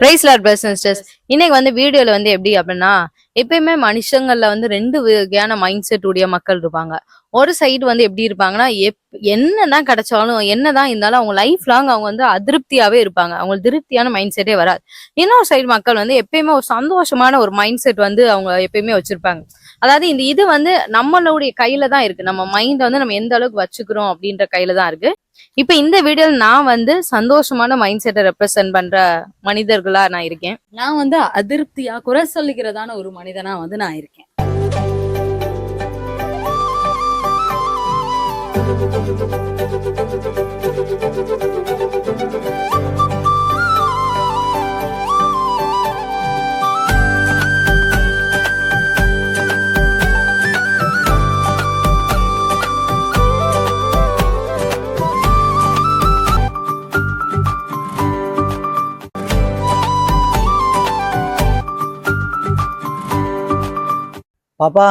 Price lot பிரசன்ஸ்டர்ஸ் இன்னைக்கு வந்து வீடியோல வந்து எப்படி அப்படின்னா எப்பயுமே மனுஷங்கள்ல வந்து ரெண்டு வகையான மைண்ட் செட் உடைய மக்கள் இருப்பாங்க. ஒரு சைடு வந்து எப்படி இருப்பாங்கன்னா எப் என்னதான் கிடைச்சாலும் என்னதான் இருந்தாலும் அவங்க லைஃப் லாங் அவங்க வந்து அதிருப்தியாவே இருப்பாங்க. அவங்களுக்கு திருப்தியான மைண்ட் செட்டே வராது. இன்னொரு சைடு மக்கள் வந்து எப்பயுமே ஒரு சந்தோஷமான ஒரு மைண்ட் செட் வந்து அவங்க எப்பயுமே வச்சிருப்பாங்க. அதாவது இந்த இது வந்து நம்மளுடைய கையில தான் இருக்கு. நம்ம மைண்டை வந்து நம்ம எந்த அளவுக்கு வச்சுக்கிறோம் அப்படின்ற கையில தான் இருக்கு. இப்ப இந்த வீடியோல நான் வந்து சந்தோஷமான மைண்ட் செட்டை ரெப்ரசென்ட் பண்ற மனிதர்களா நான் இருக்கேன். நான் வந்து அதிருப்தியா குறை சொல்லுகிறதான ஒரு மனிதனா வந்து நான் இருக்கேன். பாப்பா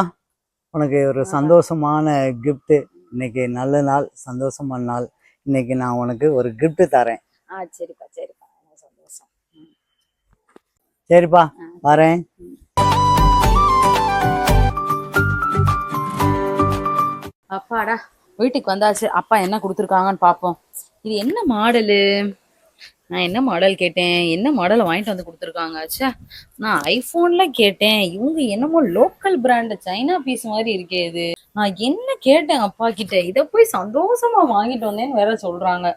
உனக்கு ஒரு சந்தோஷமான gift. இன்னைக்கு நல்ல நாள் சந்தோஷமான நாள். இன்னைக்கு நான் உனக்கு ஒரு gift தரேன். ஆ சரிப்பா சரிப்பா. சந்தோஷம். சரிப்பா வரேன். அப்பாடா வீட்டுக்கு வந்தாச்சு. அப்பா என்ன கொடுத்துருக்காங்கன்னு பார்ப்போம் இது என்ன மாடலு? நான் என்ன மாடல் கேட்டேன்? என்ன மாடல் வாங்கிட்டு வந்து கொடுத்துருக்காங்க? ச்சே நான் ஐஃபோன்ல கேட்டேன். இவங்க என்னமோ லோக்கல் பிராண்ட் சைனா பீஸ் மாதிரி இருக்கே இது. நான் என்ன கேட்டேன் அப்பா கிட்ட? இதை போய் சந்தோஷமா வாங்கிட்டு வந்தேன்னு வேற சொல்றாங்க.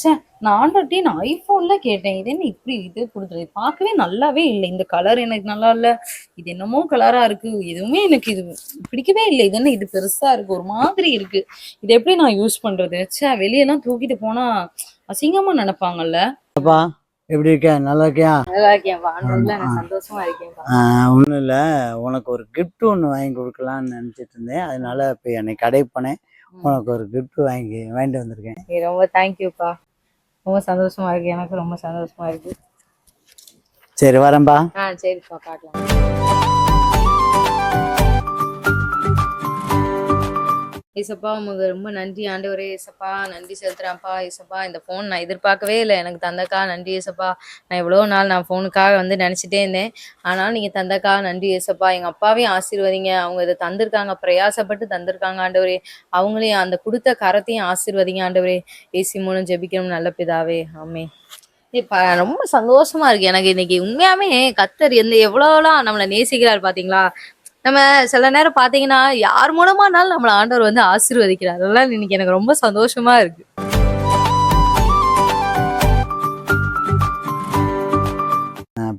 ச்சே நான் ஆண்டர்டி நான் ஐஃபோன்ல கேட்டேன். இது என்ன இப்படி இது கொடுத்துருது பார்க்கவே நல்லாவே இல்லை. இந்த கலர் எனக்கு நல்லா இல்ல. இது என்னமோ கலரா இருக்கு. எதுவுமே எனக்கு இது பிடிக்கவே இல்லை. இது என்ன? இது பெருசா இருக்கு. ஒரு மாதிரி இருக்கு. இது எப்படி நான் யூஸ் பண்றது? ச்சே வெளியெல்லாம் தூக்கிட்டு போனா அசிங்கமா நினைப்பாங்கல்ல. பாப்பா எப்படி இருக்க? நல்லா இருக்கியா? நல்லா இருக்கேன். ஒன்றும் இல்லை. உனக்கு ஒரு gift ஒன்று வாங்கி கொடுக்கலான்னு நினச்சிட்டு இருந்தேன். அதனால இப்போ என்னை கடை போனேன் உனக்கு ஒரு gift வாங்கி வாங்கிட்டு வந்திருக்கேன். ரொம்ப தேங்க்யூப்பா ரொம்ப சந்தோஷமா இருக்கு. எனக்கு ரொம்ப சந்தோஷமா இருக்கு. சரி வரேன்பா ஆ சரிப்பா. காட்டலாம் ஏசப்பா உங்களுக்கு ரொம்ப நன்றி. ஆண்டவரே ஏசப்பா நன்றி செலுத்துறேன்ப்பா. ஏசப்பா இந்த ஃபோன் நான் எதிர்பார்க்கவே இல்லை. எனக்கு தந்தக்கா நன்றி ஏசப்பா. நான் எவ்வளோ நாள் நான் ஃபோனுக்காக வந்து நினச்சிட்டே இருந்தேன். ஆனாலும் நீங்கள் தந்தக்கா நன்றி ஏசப்பா. எங்கள் அப்பாவையும் ஆசீர்வதிங்க. அவங்க இதை தந்திருக்காங்க. பிரயாசப்பட்டு தந்திருக்காங்க ஆண்டவரே. அவங்களையும் அந்த கொடுத்த கரத்தையும் ஆசீர்வதிங்க ஆண்டவரே. ஏசி மூலம் ஜெபிக்கணும் நல்ல பிதாவே. ஆமே இப்போ ரொம்ப சந்தோஷமா இருக்கு. எனக்கு இன்னைக்கு உண்மையாமே கத்தர் எந்த எவ்வளவுலாம் நம்மளை நேசிக்கிறார் பாத்தீங்களா? நம்ம சில நேரம் பாத்தீங்கன்னா யார் மூலமானாலும் நம்மள ஆண்டவர் வந்து ஆசீர்வதிக்கிறார். அதெல்லாம் இன்னைக்கு எனக்கு ரொம்ப சந்தோஷமா இருக்கு.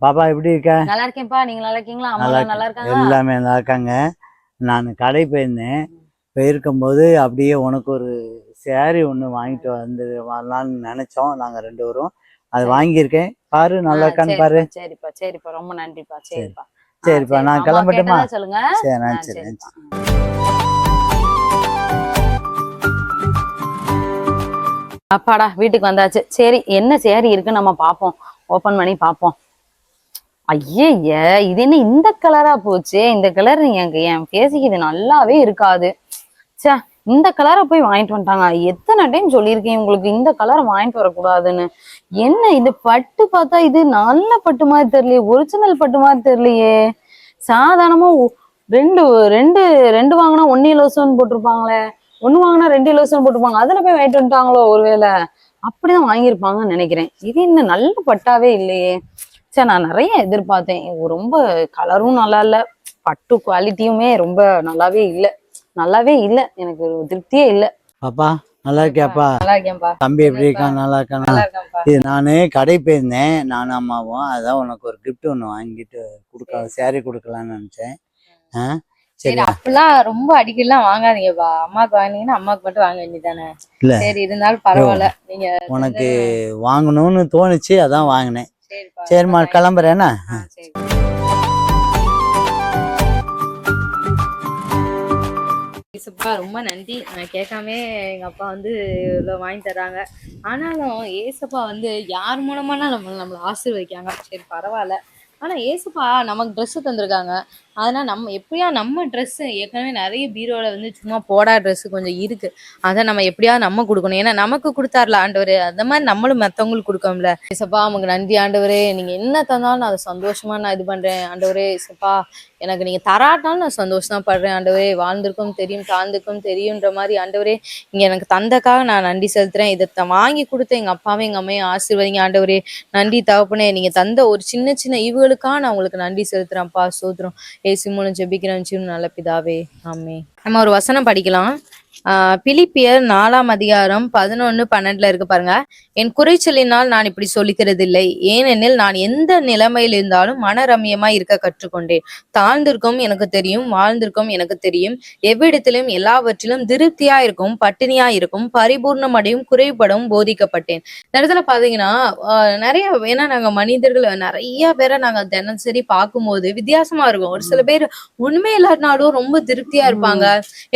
பாப்பா எப்படி இருக்க? நல்லா இருக்கேன்ப்பா. நீங்க நல்லா இருக்கீங்களா? அம்மா நல்லா இருக்காங்க? எல்லாமே நல்லா இருக்காங்க. நான் கடை போயிருந்தேன். போயிருக்கும்போது அப்படியே உனக்கு ஒரு சேரீ ஒன்று வாங்கிட்டு வந்து வரலான்னு நினைச்சோம். நாங்கள் ரெண்டு பேரும். அது வாங்கியிருக்கேன். பாரு நல்லா இருக்கான்னு பாரு. சரிப்பா, சரிப்பா. ரொம்ப நன்றிப்பா. சரிப்பா. சரிப்பா, நான் கிளம்பட்டுமா? சொல்லுங்க. சரி சரி. அப்பாடா வீட்டுக்கு வந்தாச்சு. சரி என்ன சேரி இருக்கு நம்ம பாப்போம். ஓபன் பண்ணி பாப்போம். ஐயய்ய இது என்ன இந்த கலரா போச்சு? இந்த கலர் என் என் பேசிக்கு இது நல்லாவே இருக்காது. ச்சே இந்த கலரை போய் வாங்கிட்டு வந்துட்டாங்க. எத்தனை டைம் சொல்லியிருக்கேன் உங்களுக்கு? இந்த கலரை வாங்கிட்டு வரக்கூடாதுன்னு. என்ன இது பட்டு பார்த்தா இது நல்ல பட்டு மாதிரி தெரியலையே ஒரிஜினல் பட்டு மாதிரி தெரியலையே. சாதாரணமா ரெண்டு ரெண்டு ரெண்டு வாங்கினா ஒன்னு இலவசம்னு போட்டிருப்பாங்களே. ஒன்னு வாங்கினா ரெண்டு இலவசம் போட்டிருப்பாங்க. அதுல போய் வாங்கிட்டு வந்துட்டாங்களோ ஒருவேளை? அப்படிதான் வாங்கியிருப்பாங்கன்னு நினைக்கிறேன். இது என்ன நல்ல பட்டாவே இல்லையே. சரி நான் நிறைய எதிர்பார்த்தேன். ரொம்ப கலரும் நல்லா இல்லை பட்டு குவாலிட்டியுமே ரொம்ப நல்லாவே இல்லை. நல்லாவே இல்ல. எனக்கு ஒரு திருப்தியே இல்ல. பாப்பா நல்லா இருக்கியாப்பா நல்லா இருக்கேன்பா தம்பி எப்படி இருக்கான்? நல்லா இருக்கானா நல்லா இருக்கேன்ப்பா இது நானு கடை போயிருந்தேன். நானும் அம்மாவும். அதான் உனக்கு ஒரு gift ஒன்று வாங்கிட்டு கொடுக்க சேரீ. கொடுக்கலான்னு நினைச்சேன். ஆ சரி சரி அப்படிலாம் ரொம்ப அடிக்கடிலாம் வாங்காதீங்கப்பா. அம்மாக்கு வாங்கினீங்கன்னா அம்மாக்கு மட்டும் வாங்க வேண்டியதானே இல்ல. சரி இருந்தாலும் பரவாயில்ல. நீங்க உனக்கு வாங்கணும்னு தோணுச்சு அதான் வாங்கினேன். சரிப்பா. சரிம்மா கிளம்புறேன்னா ஆ, சரி. ஏசப்பா ரொம்ப நன்றி. நான் கேட்காமே எங்க அப்பா வந்து இவ்வளோ வாங்கி தர்றாங்க. ஆனாலும் ஏசப்பா வந்து யார் மூலமானா நம்ம நம்மளை ஆசீர்வதிக்காங்க சரி பரவாயில்ல. ஆனா ஏசப்பா நமக்கு ட்ரெஸ்ஸு தந்திருக்காங்க. அதனால் நம்ம எப்படியா நம்ம ட்ரெஸ்ஸு ஏற்கனவே நிறைய பீரோவில் வந்து சும்மா போடா ட்ரெஸ்ஸு கொஞ்சம் இருக்கு. அதை நம்ம எப்படியாவது நம்ம கொடுக்கணும். ஏன்னா நமக்கு கொடுத்தாருல ஆண்டவர். அந்த மாதிரி நம்மளும் மற்றவங்களுக்கு கொடுக்கோம்ல ஏசப்பா நமக்கு நன்றி ஆண்டவரே. நீங்கள் என்ன தந்தாலும் நான் அதை சந்தோஷமா நான் இது பண்ணுறேன் ஆண்டவரே ஏசப்பா எனக்கு நீங்கள் தராட்டாலும் நான் சந்தோஷமாக படுறேன். ஆண்டவரே வாழ்ந்திருக்கும் தெரியும் தாழ்ந்திருக்கும் தெரியுன்ற மாதிரி ஆண்டவரே இங்கே எனக்கு தந்தக்காக நான் நன்றி செலுத்துறேன். இதை வாங்கி கொடுத்த எங்கள் அப்பாவும் எங்கள் அம்மையும் ஆசீர்வதிங்க ஆண்டவரே. நன்றி தகப்பனே. நீங்கள் தந்த ஒரு சின்ன சின்ன ஈவுகளுக்காக நான் உங்களுக்கு நன்றி செலுத்துறேன்ப்பா சோத்திரம். ஏசு மூலம் ஜெபிக்கிறேன் நல்ல பிதாவே. ஆமே நம்ம ஒரு வசனம் படிக்கலாம். பிலிப்பியர் நாலாம் அதிகாரம் பதினொன்னு பன்னெண்டுல இருக்கு பாருங்க. என் குறைச்சலினால் நான் இப்படி சொல்லிக்கிறது இல்லை ஏனெனில் நான் எந்த நிலைமையில் இருந்தாலும் மனரம்யமா இருக்க கற்றுக்கொண்டேன். தாழ்ந்திருக்கும் எனக்கு தெரியும் வாழ்ந்திருக்கும் எனக்கு தெரியும். எவ்விடத்திலும் எல்லாவற்றிலும் திருப்தியா இருக்கும் பட்டினியா இருக்கும் பரிபூர்ணமடையும் குறைபடவும் போதிக்கப்பட்டேன். இந்த இடத்துல பாத்தீங்கன்னா நிறைய ஏன்னா நாங்க மனிதர்கள் நிறைய பேரை நாங்க தினசரி பார்க்கும்போது வித்தியாசமா இருக்கும். ஒரு சில பேர் உண்மை இல்லாட்டினாலும் ரொம்ப திருப்தியா இருப்பாங்க.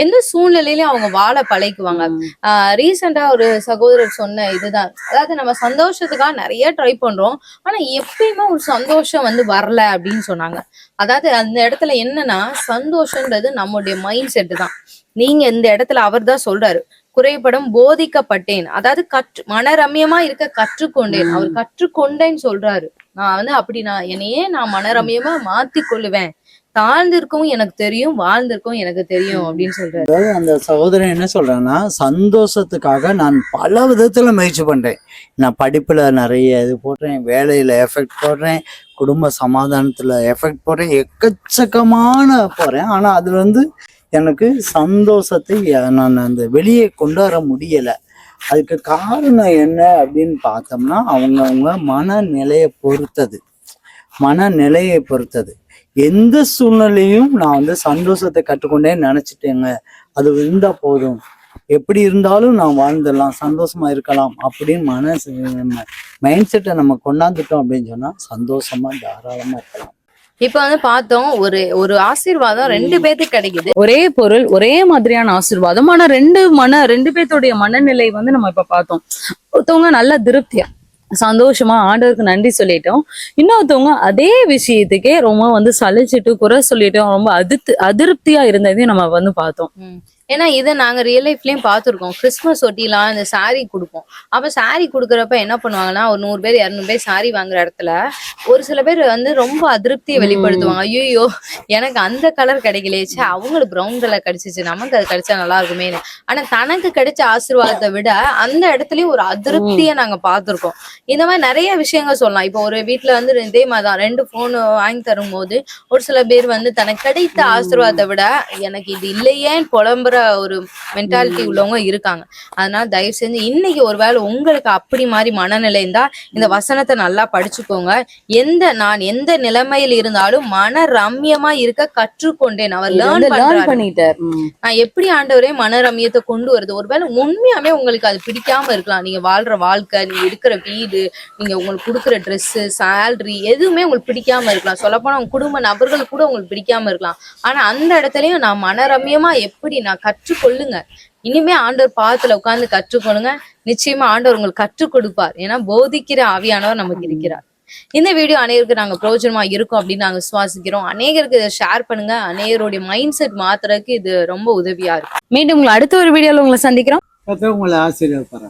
எந்த சூழ்நிலையிலும் அவங்க வாழ பழகுவாங்க ஆஹ் ரீசெண்டா ஒரு சகோதரர் சொன்ன இதுதான். அதாவது நம்ம சந்தோஷத்துக்காக நிறைய ட்ரை பண்றோம். ஆனா எப்பயுமே ஒரு சந்தோஷம் வந்து வரல அப்படின்னு சொன்னாங்க. அதாவது அந்த இடத்துல என்னன்னா சந்தோஷன்றது நம்மளுடைய மைண்ட் செட் தான். நீங்க இந்த இடத்துல அவர் தான் சொல்றாரு. குறைபடம் போதிக்கப்பட்டேன். அதாவது கற்று மனரம்யமா இருக்க கற்றுக்கொண்டேன். அவர் கற்றுக்கொண்டேன்னு சொல்றாரு. நான் வந்து அப்படி நான் என்னையே நான் மனரம்யமா மாத்தி கொள்ளுவேன் தாழ்ந்திருக்கவும் எனக்கு தெரியும் வாழ்ந்திருக்கவும் எனக்கு தெரியும் அப்படின்னு சொல்றாரு. அந்த சகோதரன் என்ன சொல்றேன்னா சந்தோஷத்துக்காக நான் பல விதத்துல முயற்சி பண்றேன். நான் படிப்புல நிறைய இது போடுறேன் வேலையில எஃபெக்ட் போடுறேன் குடும்ப சமாதானத்துல எஃபெக்ட் போடுறேன் எக்கச்சக்கமான போறேன். ஆனா அதுல வந்து எனக்கு சந்தோஷத்தை நான் அந்த வெளியே கொண்டு வர முடியலை. அதுக்கு காரணம் என்ன அப்படின்னு பார்த்தோம்னா அவங்கவுங்க மனநிலையை பொறுத்தது. மனநிலையை பொறுத்தது. எந்த சூழ்நிலையும் நான் வந்து சந்தோஷத்தை கற்றுக்கொண்டே நினைச்சிட்டேங்க. அது இருந்தா போதும். எப்படி இருந்தாலும் நான் வாழ்ந்துடலாம் சந்தோஷமா இருக்கலாம் அப்படின்னு மனசு மைண்ட் செட்டை நம்ம கொண்டாந்துட்டோம் அப்படின்னு சொன்னா சந்தோஷமா தாராளமா இருக்கலாம். இப்ப வந்து பார்த்தோம் ஒரு ஒரு ஆசீர்வாதம் ரெண்டு பேத்துக்கு கிடைக்குது. ஒரே பொருள் ஒரே மாதிரியான ஆசீர்வாதம். ஆனா ரெண்டு மன ரெண்டு பேர்த்தோடைய மனநிலை வந்து நம்ம இப்ப பார்த்தோம். ஒருத்தவங்க நல்ல திருப்தியா சந்தோஷமா ஆண்டவருக்கு நன்றி சொல்லிட்டோம். இன்னொருத்தவங்க அதே விஷயத்துக்கே ரொம்ப வந்து சலிச்சிட்டு குறை சொல்லிட்டோம் ரொம்ப அதிர்த்து அதிருப்தியா இருந்ததையும் நம்ம வந்து பார்த்தோம். ஏன்னா இதை நாங்க ரியல் லைஃப்லயும் பார்த்துருக்கோம். கிறிஸ்மஸ் ஒட்டிலாம் இந்த saree கொடுப்போம். அப்ப saree கொடுக்குறப்ப என்ன பண்ணுவாங்கன்னா ஒரு நூறு பேர் இரநூறு பேர் saree வாங்குற இடத்துல ஒரு சில பேர் வந்து ரொம்ப அதிருப்தியை வெளிப்படுத்துவாங்க. ஐயோ எனக்கு அந்த கலர் கிடைக்கலையே. அவங்களுக்கு ப்ரௌன் கலர் கிடைச்சிச்சு. நமக்கு அது கிடைச்சா நல்லா இருக்குமேனு ஆனா தனக்கு கிடைச்ச ஆசீர்வாதத்தை விட அந்த இடத்துலயும் ஒரு அதிருப்தியை நாங்க பார்த்திருக்கோம். இந்த மாதிரி நிறைய விஷயங்கள் சொல்லலாம். இப்போ ஒரு வீட்ல வந்து இதே மாதிரி தான் ரெண்டு போன் வாங்கி தரும்போது ஒரு சில பேர் வந்து தனக்கு கிடைத்த ஆசீர்வாதத்தை விட எனக்கு இது இல்லையேன்னு புலம்புற ஒரு மென்டாலிட்டி உள்ளவங்க இருக்காங்க. அதனால தயவு செஞ்சு இன்னைக்கு ஒருவேளை உங்களுக்கு அப்படி மாதிரி மனநிலை இருந்தா இந்த வசனத்தை நல்லா படிச்சுக்கோங்க. எந்த நான் எந்த நிலைமையில் இருந்தாலும் மன ரம்யமா இருக்க கற்றுக்கொண்டேன். அவர் லேர்ன் பண்ணிட்டார். நான் எப்படி ஆண்டவரே மனரம்யத்தை கொண்டு வருது? ஒருவேளை உண்மையாவே உங்களுக்கு அது பிடிக்காம இருக்கலாம். நீங்க வாழ்ற வாழ்க்கை நீங்க இருக்கிற வீடு நீங்க உங்களுக்கு கொடுக்குற Dress சேலரி எதுவுமே உங்களுக்கு பிடிக்காம இருக்கலாம். சொல்லப்போனா உங்க குடும்ப நபர்கள் கூட உங்களுக்கு பிடிக்காம இருக்கலாம். ஆனா அந்த இடத்துலயும் நான் மனரம்யமா எப்படி நான் கற்றுக்கொள்ளுங்க. இனிமே ஆண்டவர் பாதத்துல உட்கார்ந்து கற்றுக்கொள்ளுங்க. நிச்சயமா ஆண்டவர் உங்களுக்கு கற்றுக் கொடுப்பார். ஏன்னா போதிக்கிற ஆவியானவர் நமக்கு இருக்கிறார். இந்த வீடியோ அநேகருக்கு நாங்க பிரயோஜனமா இருக்கும் அப்படின்னு நாங்க விசுவாசிக்கிறோம். அநேகருக்கு இதை ஷேர் பண்ணுங்க. அநேகருடைய மைண்ட் செட் மாத்துறதுக்கு இது ரொம்ப உதவியா இருக்கும். மீண்டும் உங்களை அடுத்த ஒரு வீடியோல உங்களை சந்திக்கிறோம். உங்களை ஆசீர்வதிப்பாரு